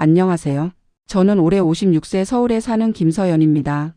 안녕하세요. 저는 올해 56세 서울에 사는 김서연입니다.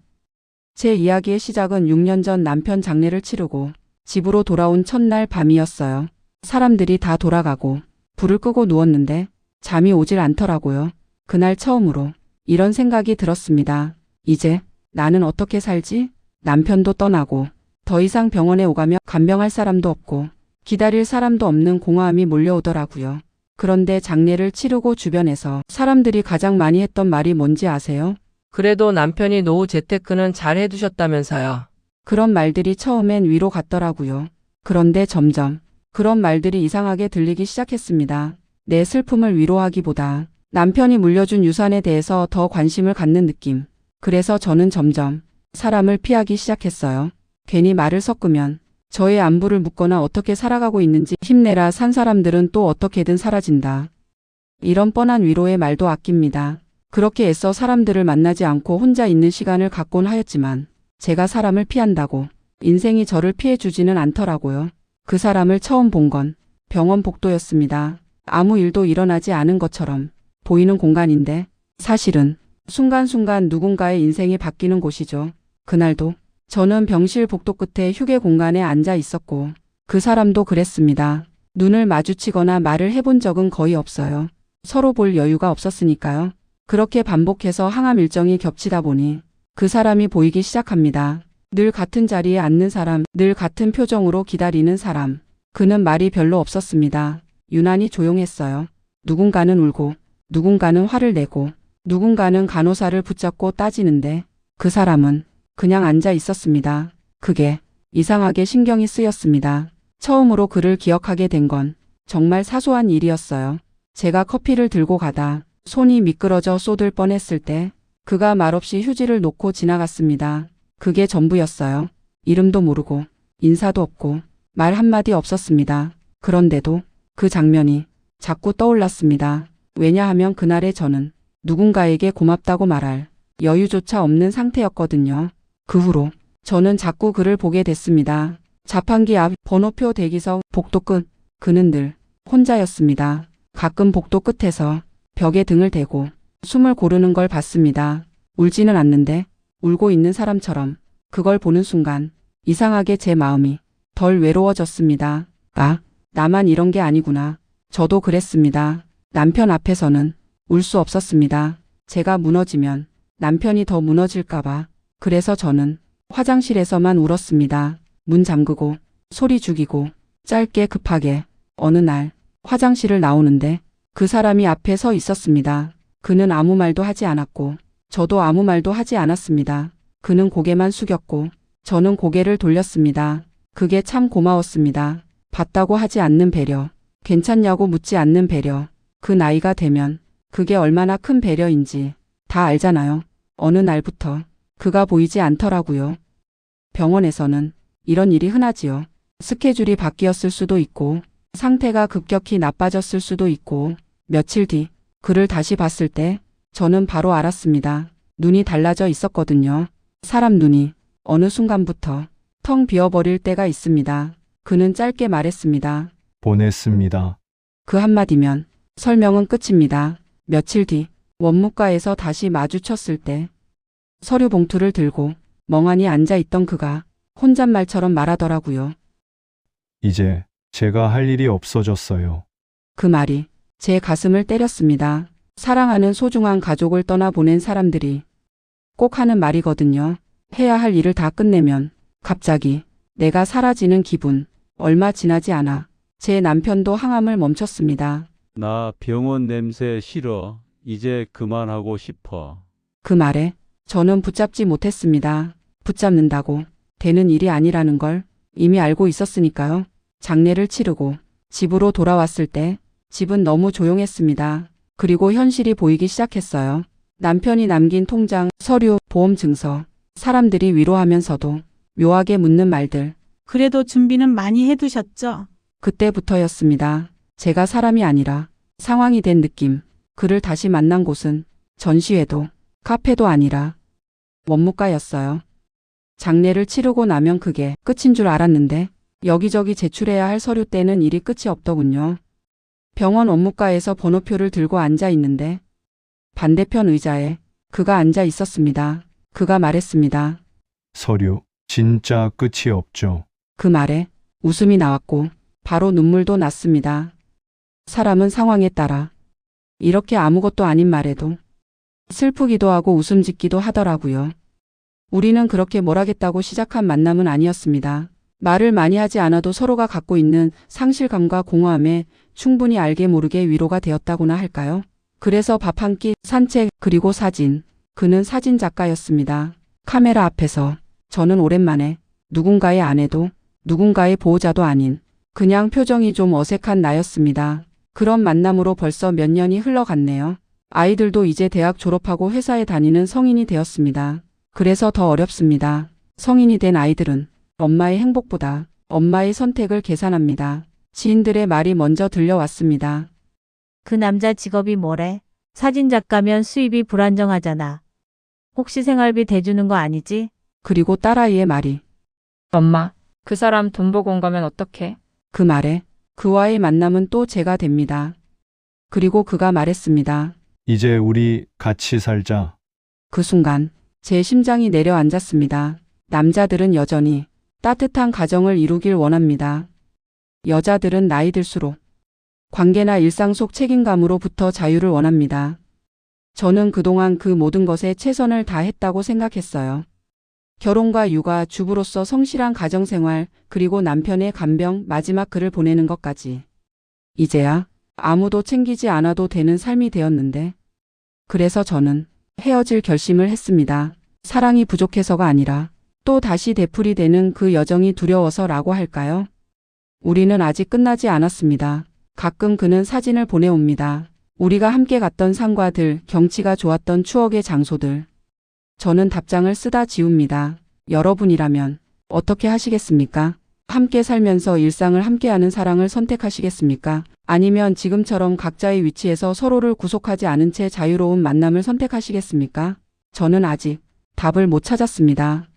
제 이야기의 시작은 6년 전 남편 장례를 치르고 집으로 돌아온 첫날 밤이었어요. 사람들이 다 돌아가고 불을 끄고 누웠는데 잠이 오질 않더라고요. 그날 처음으로 이런 생각이 들었습니다. 이제 나는 어떻게 살지? 남편도 떠나고 더 이상 병원에 오가며 간병할 사람도 없고 기다릴 사람도 없는 공허함이 몰려오더라고요. 그런데 장례를 치르고 주변에서 사람들이 가장 많이 했던 말이 뭔지 아세요? 그래도 남편이 노후 재테크는 잘 해두셨다면서요. 그런 말들이 처음엔 위로 같더라고요. 그런데 점점 그런 말들이 이상하게 들리기 시작했습니다. 내 슬픔을 위로하기보다 남편이 물려준 유산에 대해서 더 관심을 갖는 느낌. 그래서 저는 점점 사람을 피하기 시작했어요. 괜히 말을 섞으면 저의 안부를 묻거나 어떻게 살아가고 있는지 힘내라 산 사람들은 또 어떻게든 사라진다. 이런 뻔한 위로의 말도 아낍니다. 그렇게 애써 사람들을 만나지 않고 혼자 있는 시간을 갖곤 하였지만 제가 사람을 피한다고 인생이 저를 피해주지는 않더라고요. 그 사람을 처음 본 건 병원 복도였습니다. 아무 일도 일어나지 않은 것처럼 보이는 공간인데 사실은 순간순간 누군가의 인생이 바뀌는 곳이죠. 그날도 저는 병실 복도 끝에 휴게 공간에 앉아 있었고 그 사람도 그랬습니다. 눈을 마주치거나 말을 해본 적은 거의 없어요. 서로 볼 여유가 없었으니까요. 그렇게 반복해서 항암 일정이 겹치다 보니 그 사람이 보이기 시작합니다. 늘 같은 자리에 앉는 사람, 늘 같은 표정으로 기다리는 사람. 그는 말이 별로 없었습니다. 유난히 조용했어요. 누군가는 울고, 누군가는 화를 내고, 누군가는 간호사를 붙잡고 따지는데 그 사람은 그냥 앉아 있었습니다. 그게 이상하게 신경이 쓰였습니다. 처음으로 그를 기억하게 된 건 정말 사소한 일이었어요. 제가 커피를 들고 가다 손이 미끄러져 쏟을 뻔했을 때 그가 말없이 휴지를 놓고 지나갔습니다. 그게 전부였어요. 이름도 모르고 인사도 없고 말 한마디 없었습니다. 그런데도 그 장면이 자꾸 떠올랐습니다. 왜냐하면 그날의 저는 누군가에게 고맙다고 말할 여유조차 없는 상태였거든요. 그 후로 저는 자꾸 그를 보게 됐습니다. 자판기 앞 번호표 대기석 복도 끝 그는 늘 혼자였습니다. 가끔 복도 끝에서 벽에 등을 대고 숨을 고르는 걸 봤습니다. 울지는 않는데 울고 있는 사람처럼 그걸 보는 순간 이상하게 제 마음이 덜 외로워졌습니다. 아, 나만 이런 게 아니구나. 저도 그랬습니다. 남편 앞에서는 울 수 없었습니다. 제가 무너지면 남편이 더 무너질까봐. 그래서 저는 화장실에서만 울었습니다. 문 잠그고 소리 죽이고 짧게 급하게 어느 날 화장실을 나오는데 그 사람이 앞에 서 있었습니다. 그는 아무 말도 하지 않았고 저도 아무 말도 하지 않았습니다. 그는 고개만 숙였고 저는 고개를 돌렸습니다. 그게 참 고마웠습니다. 봤다고 하지 않는 배려, 괜찮냐고 묻지 않는 배려, 그 나이가 되면 그게 얼마나 큰 배려인지 다 알잖아요. 어느 날부터 그가 보이지 않더라고요. 병원에서는 이런 일이 흔하지요. 스케줄이 바뀌었을 수도 있고 상태가 급격히 나빠졌을 수도 있고 며칠 뒤 그를 다시 봤을 때 저는 바로 알았습니다. 눈이 달라져 있었거든요. 사람 눈이 어느 순간부터 텅 비어버릴 때가 있습니다. 그는 짧게 말했습니다. 보냈습니다. 그 한마디면 설명은 끝입니다. 며칠 뒤 원무과에서 다시 마주쳤을 때 서류 봉투를 들고 멍하니 앉아 있던 그가 혼잣말처럼 말하더라고요. 이제 제가 할 일이 없어졌어요. 그 말이 제 가슴을 때렸습니다. 사랑하는 소중한 가족을 떠나보낸 사람들이 꼭 하는 말이거든요. 해야 할 일을 다 끝내면 갑자기 내가 사라지는 기분. 얼마 지나지 않아 제 남편도 항암을 멈췄습니다. 나 병원 냄새 싫어. 이제 그만하고 싶어. 그 말에 저는 붙잡지 못했습니다. 붙잡는다고 되는 일이 아니라는 걸 이미 알고 있었으니까요. 장례를 치르고 집으로 돌아왔을 때 집은 너무 조용했습니다. 그리고 현실이 보이기 시작했어요. 남편이 남긴 통장, 서류, 보험 증서, 사람들이 위로하면서도 묘하게 묻는 말들. 그래도 준비는 많이 해두셨죠? 그때부터였습니다. 제가 사람이 아니라 상황이 된 느낌. 그를 다시 만난 곳은 전시회도 카페도 아니라 원무과였어요. 장례를 치르고 나면 그게 끝인 줄 알았는데 여기저기 제출해야 할 서류 때는 일이 끝이 없더군요. 병원 원무과에서 번호표를 들고 앉아 있는데 반대편 의자에 그가 앉아 있었습니다. 그가 말했습니다. 서류, 진짜 끝이 없죠. 그 말에 웃음이 나왔고 바로 눈물도 났습니다. 사람은 상황에 따라 이렇게 아무것도 아닌 말에도 슬프기도 하고 웃음 짓기도 하더라고요. 우리는 그렇게 뭘 하겠다고 시작한 만남은 아니었습니다. 말을 많이 하지 않아도 서로가 갖고 있는 상실감과 공허함에 충분히 알게 모르게 위로가 되었다고나 할까요? 그래서 밥 한 끼, 산책, 그리고 사진. 그는 사진 작가였습니다. 카메라 앞에서 저는 오랜만에 누군가의 아내도 누군가의 보호자도 아닌 그냥 표정이 좀 어색한 나였습니다. 그런 만남으로 벌써 몇 년이 흘러갔네요. 아이들도 이제 대학 졸업하고 회사에 다니는 성인이 되었습니다. 그래서 더 어렵습니다. 성인이 된 아이들은 엄마의 행복보다 엄마의 선택을 계산합니다. 지인들의 말이 먼저 들려왔습니다. 그 남자 직업이 뭐래? 사진 작가면 수입이 불안정하잖아. 혹시 생활비 대주는 거 아니지? 그리고 딸아이의 말이 엄마, 그 사람 돈 보고 온 거면 어떡해? 그 말에 그와의 만남은 또 제가 됩니다. 그리고 그가 말했습니다. 이제 우리 같이 살자. 그 순간 제 심장이 내려앉았습니다. 남자들은 여전히 따뜻한 가정을 이루길 원합니다. 여자들은 나이 들수록 관계나 일상 속 책임감으로부터 자유를 원합니다. 저는 그동안 그 모든 것에 최선을 다했다고 생각했어요. 결혼과 육아, 주부로서 성실한 가정생활, 그리고 남편의 간병, 마지막 글을 보내는 것까지. 이제야 아무도 챙기지 않아도 되는 삶이 되었는데. 그래서 저는 헤어질 결심을 했습니다. 사랑이 부족해서가 아니라 또 다시 되풀이 되는 그 여정이 두려워서라고 할까요? 우리는 아직 끝나지 않았습니다. 가끔 그는 사진을 보내옵니다. 우리가 함께 갔던 산과 들, 경치가 좋았던 추억의 장소들. 저는 답장을 쓰다 지웁니다. 여러분이라면 어떻게 하시겠습니까? 함께 살면서 일상을 함께하는 사랑을 선택하시겠습니까? 아니면 지금처럼 각자의 위치에서 서로를 구속하지 않은 채 자유로운 만남을 선택하시겠습니까? 저는 아직 답을 못 찾았습니다.